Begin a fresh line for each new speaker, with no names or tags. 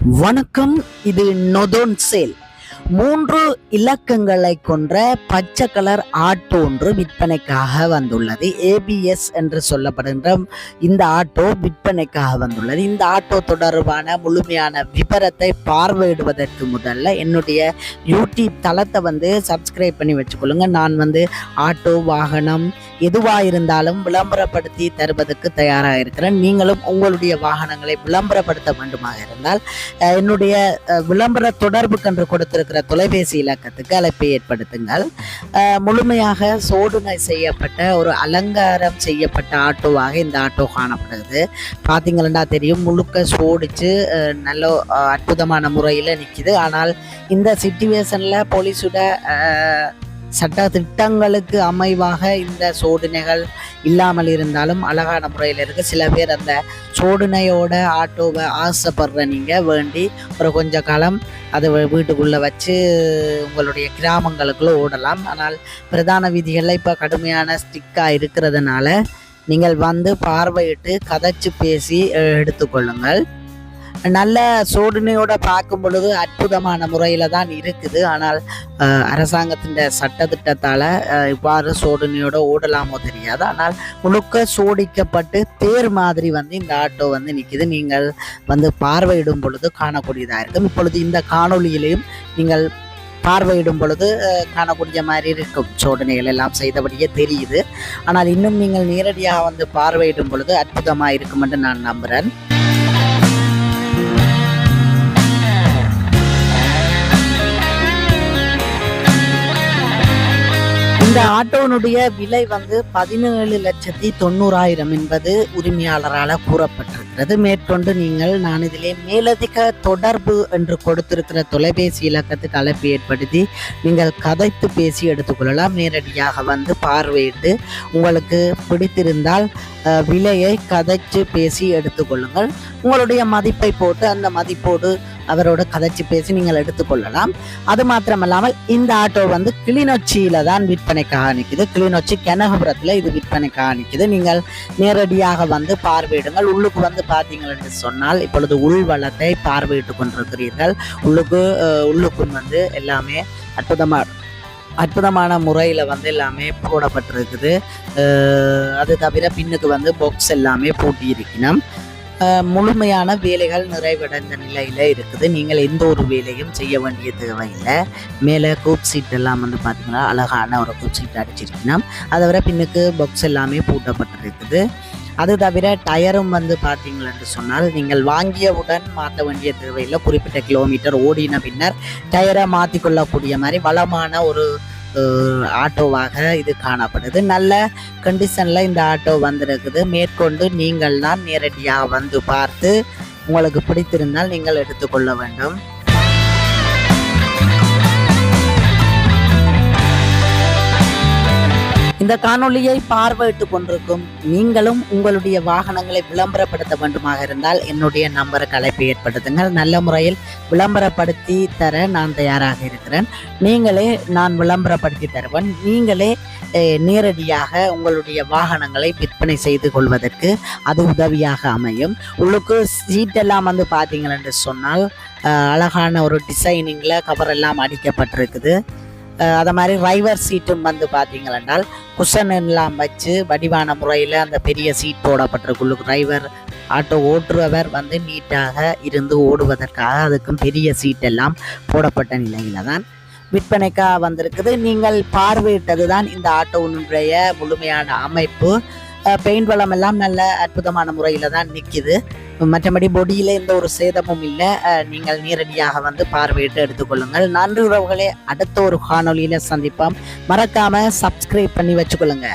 வணக்கம் இது நொதோன் சேல். மூன்று இலக்கங்களை கொன்ற பச்சை கலர் ஆட்டோ ஒன்று விற்பனைக்காக வந்துள்ளது. ஏபிஎஸ் என்று சொல்லப்படுகின்ற இந்த ஆட்டோ விற்பனைக்காக வந்துள்ளது. இந்த ஆட்டோ தொடர்பான முழுமையான விவரத்தை பார்வையிடுவதற்கு முதல்ல என்னுடைய யூடியூப் தளத்தை வந்து சப்ஸ்கிரைப் பண்ணி வச்சுக்கொள்ளுங்க. நான் வந்து ஆட்டோ வாகனம் எதுவாக இருந்தாலும் விளம்பரப்படுத்தி தருவதற்கு தயாராக இருக்கிறேன். நீங்களும் உங்களுடைய வாகனங்களை விளம்பரப்படுத்த வேண்டுமாக இருந்தால் என்னுடைய விளம்பர விளம்பர தொடர்புக்கு கொடுத்திருக்க கொடுத்திருக்கிற தொலைபேசி இலக்கத்துக்கு அழைப்பை ஏற்படுத்துங்கள். முழுமையாக சோதனை செய்யப்பட்ட ஒரு அலங்காரம் செய்யப்பட்ட ஆட்டோவாக இந்த ஆட்டோ காணப்படுகிறது பார்த்தீங்கன்னா தெரியும் முழுக்க சோடிச்சு நல்ல அற்புதமான முறையில் நிற்கிது ஆனால் இந்த சிச்சுவேஷனில் போலீஸோட சட்ட திட்டங்களுக்கு அமைவாக இந்த சோதனைகள் இல்லாமல் இருந்தாலும் அழகான முறையில் இருக்கு. சில பேர் அந்த சோதனையோட ஆட்டோவை ஆசைப்படுற நீங்கள் வேண்டி ஒரு கொஞ்ச காலம் அதை வீட்டுக்குள்ளே வச்சு உங்களுடைய கிராமங்களுக்குள்ளே ஓடலாம். ஆனால் பிரதான வீதிகளில் இப்போ கடுமையான ஸ்டிக்காக இருக்கிறதுனால நீங்கள் வந்து பார்வையிட்டு கதைச்சு பேசி எடுத்துக்கொள்ளுங்கள். நல்ல சோதனையோட பார்க்கும் பொழுது அற்புதமான முறையில் தான் இருக்குது. ஆனால் அரசாங்கத்தின் சட்டத்திட்டத்தால் இவ்வாறு சோதனையோட ஓடலாமோ தெரியாது. ஆனால் முழுக்க சோடிக்கப்பட்டு தேர் மாதிரி வந்து இந்த ஆட்டோ வந்து நிற்கிது நீங்கள் வந்து பார்வையிடும் பொழுது காணக்கூடியதாக இருக்கும். இப்பொழுது இந்த காணொலியிலையும் நீங்கள் பார்வையிடும் பொழுது காணக்கூடிய மாதிரி இருக்கும். சோதனைகள் எல்லாம் செய்தபடியே தெரியுது. ஆனால் இன்னும் நீங்கள் நேரடியாக வந்து பார்வையிடும் பொழுது அற்புதமாக இருக்கும் என்று நான் நம்புகிறேன் இந்த ஆட்டோனுடைய விலை வந்து பதினேழு லட்சத்தி தொண்ணூறாயிரம் என்பது உரிமையாளரால் கூறப்பட்டிருக்கிறது. மேற்கொண்டு நீங்கள் நான் இதிலே மேலதிக தொடர்பு என்று கொடுத்திருக்கிற தொலைபேசி இலக்கத்துக்கு அழைப்பு ஏற்படுத்தி நீங்கள் கதைத்து பேசி எடுத்துக்கொள்ளலாம். நேரடியாக வந்து பார்வையிட்டு உங்களுக்கு பிடித்திருந்தால் விலையை கதைச்சு பேசி எடுத்துக்கொள்ளுங்கள். உங்களுடைய மதிப்பை போட்டு அந்த மதிப்போடு அவரோட கதைச்சு பேசி நீங்கள் எடுத்துக்கொள்ளலாம். அது மாத்திரமல்லாமல் இந்த ஆட்டோ வந்து கிளிநொச்சியில தான் விற்பனைக்காக நிற்குது. கிளிநொச்சி கனகபுரத்தில் இது விற்பனைக்காக நிற்குது. நீங்கள் நேரடியாக வந்து பார்வையிடுங்கள். உள்ளுக்கு வந்து பார்த்தீங்கள் என்று சொன்னால் இப்பொழுது உள்வளத்தை பார்வையிட்டு கொண்டிருக்கிறீர்கள். உள்ளுக்கு உள்ளுக்கும் வந்து எல்லாமே அற்புதமாக அற்புதமான முறையில் வந்து எல்லாமே போடப்பட்டிருக்குது. அது தவிர பின்னுக்கு வந்து பாக்ஸ் எல்லாமே பூட்டி இருக்கணும் முழுமையான வேலைகள் நிறைவடைந்த நிலையில் இருக்குது. நீங்கள் எந்த ஒரு வேலையும் செய்ய வேண்டிய தேவையில்லை. மேலே கூப் சீட் எல்லாம் வந்து பார்த்தீங்கன்னா அழகான ஒரு கூப் சீட் அடிச்சிருக்கணும். அதை விட பின்னுக்கு பாக்ஸ் எல்லாமே பூட்டப்பட்டிருக்குது. அது தவிர டயரும் வந்து பார்த்தீங்களென்று சொன்னால் நீங்கள் வாங்கியவுடன் மாற்ற வேண்டிய தேவையில்லை. குறிப்பிட்ட கிலோமீட்டர் ஓடின பின்னர் டயரை மாற்றிக்கொள்ளக்கூடிய மாதிரி வளமான ஒரு ஆட்டோவாக இது காணப்படுது. நல்ல கண்டிஷனில் இந்த ஆட்டோ வந்திருக்குது. மேற்கொண்டு நீங்கள் தான் நேரடியாக வந்து பார்த்து உங்களுக்கு பிடித்திருந்தால் நீங்கள் எடுத்துக்கொள்ள வேண்டும். இந்த காணொளியை பார்வையிட்டு கொண்டிருக்கும் நீங்களும் உங்களுடைய வாகனங்களை விளம்பரப்படுத்த வேண்டுமாக இருந்தால் என்னுடைய நம்பருக்கு அழைப்பு ஏற்படுத்துங்கள். நல்ல முறையில் விளம்பரப்படுத்தி தர நான் தயாராக இருக்கிறேன். நீங்களே நான் விளம்பரப்படுத்தி தருவேன். நீங்களே நேரடியாக உங்களுடைய வாகனங்களை விற்பனை செய்து கொள்வதற்கு அது உதவியாக அமையும். உள்ளுக்கு சீட்டெல்லாம் வந்து பார்த்தீங்கள் என்று சொன்னால் அழகான ஒரு டிசைனிங்கில் கவர் எல்லாம் அடிக்கப்பட்டிருக்குது. அதை மாதிரி ரைவர் சீட்டும் வந்து பார்த்தீங்களென்றால் குஷன் எல்லாம் வச்சு வடிவான முறையில் அந்த பெரிய சீட் போடப்பட்டிருக்குள்ளு டிரைவர் ஆட்டோ ஓட்டுறவர் வந்து நீட்டாக இருந்து ஓடுவதற்காக அதுக்கும் பெரிய சீட்டெல்லாம் போடப்பட்ட நிலையில் தான் விற்பனைக்காக வந்திருக்குது. நீங்கள் பார்வையிட்டது தான் இந்த ஆட்டோவினுடைய முழுமையான அமைப்பு. பெயிண்ட் வளம் எல்லாம் நல்ல அற்புதமான முறையில் தான் நிற்கிது மற்றபடி பொடியில் எந்த ஒரு சேதமும் இல்லை. நீங்கள் நேரடியாக வந்து பார்வையிட்டு எடுத்துக்கொள்ளுங்கள் நன்றி உறவுகளே அடுத்த ஒரு காணொலியில் சந்திப்போம். மறக்காமல் சப்ஸ்கிரைப் பண்ணி வச்சுக்கொள்ளுங்க.